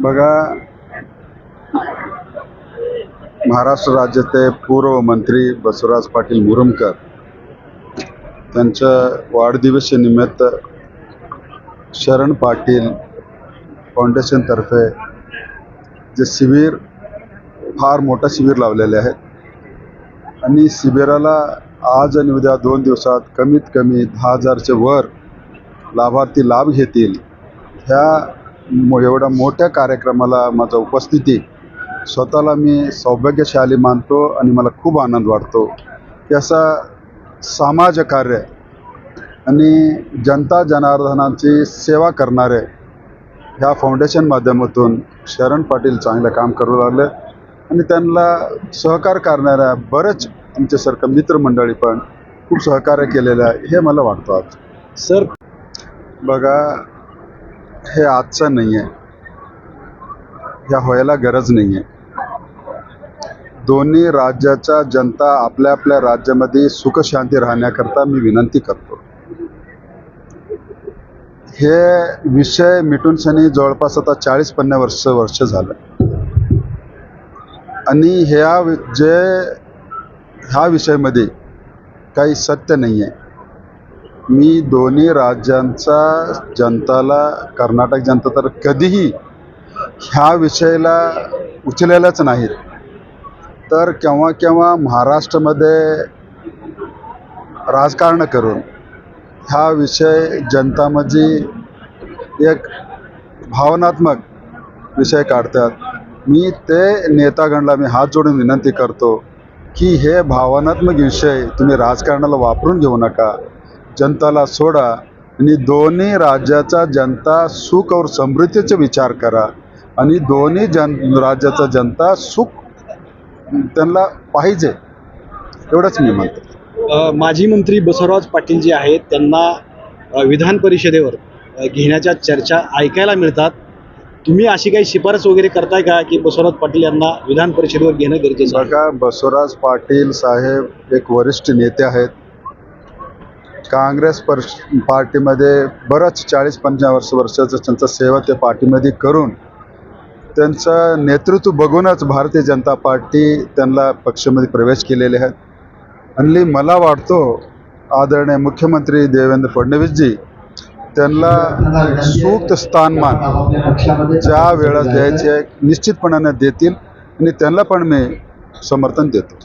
बघा महाराष्ट्र राज्याचे पूर्व मंत्री बसवराज पाटील मुरुमकर त्यांच्या वाढदिवसानिमित्त शरण पाटील फाउंडेशनतर्फे जे शिबिर फार मोठं शिबिर लावलेले आहेत. आणि शिबिराला आज आणि उद्या दोन दिवसात कमीत कमी दहा हजारचे वर लाभार्थी लाभ घेतील. ह्या एवढ्या मोठ्या कार्यक्रमाला माझा उपस्थिती. स्वतःला मी सौभाग्यशाली मानतो आणि मला खूप आनंद वाटतो. की असा समाजकार्य आणि जनता जनार्दनाची सेवा करणारे ह्या फाउंडेशन माध्यमातून शरण पाटील चांगलं काम करू लागले. आणि त्यांना सहकार करणाऱ्या बरेच आमच्यासारखं मित्रमंडळी पण खूप सहकार्य केलेलं आहे हे मला वाटतं आज. सर बघा हे आजचं नाही आहे ह्या व्हायला गरज नाही आहे दोन्ही राज्याच्या जनता आपल्या आपल्या राज्यामध्ये सुखशांती राहण्याकरता मी विनंती करतो. हे विषय मिटून शनी जवळपास आता चाळीस पन्नास वर्ष वर्ष झालं. आणि ह्या जे ह्या विषयामध्ये काही सत्य नाही आहे मी दोन्ही राज्यांचा जनताला कर्नाटक जनता तर कधीही ह्या विषयाला उचलेलंच नाहीत तर केव्हा केव्हा महाराष्ट्रामध्ये राजकारण करून हा विषय जनतामध्ये एक भावनात्मक विषय काढतात. मी ते नेतागणला मी हात जोडून विनंती करतो की हे भावनात्मक विषय तुम्ही राजकारणाला वापरून घेऊ नका. जनताला सोडा आणि दोन्ही राज्याचा जनता सुख और समृद्धीचा विचार करा. आणि दोन्ही जन राज्याचा जनता सुख त्यांना पाहिजे एवढंच मी म्हणतो. माजी मंत्री बसवराज पाटील जे आहेत त्यांना विधान परिषदेवर घेण्याच्या चर्चा ऐकायला मिळतात. तुम्ही अशी काही शिफारस वगैरे करताय का की बसवराज पाटील यांना विधान परिषदेवर घेणं गरजेचं आहे? बघा बसवराज पाटील साहेब एक वरिष्ठ नेते आहेत. काँग्रेस पर पार्टीमध्ये बरंच चाळीस पंचावन्न वर्ष वर्षाचं त्यांचं सेवा त्या पार्टीमध्ये करून त्यांचं नेतृत्व बघूनच भारतीय जनता पार्टी त्यांना पक्षामध्ये प्रवेश केलेले आहेत. आणि मला वाटतो आदरणीय मुख्यमंत्री देवेंद्र फडणवीसजी त्यांना सूक्त स्थानमान ज्या वेळा द्यायचे आहे निश्चितपणाने देतील आणि त्यांना पण मी समर्थन देतो.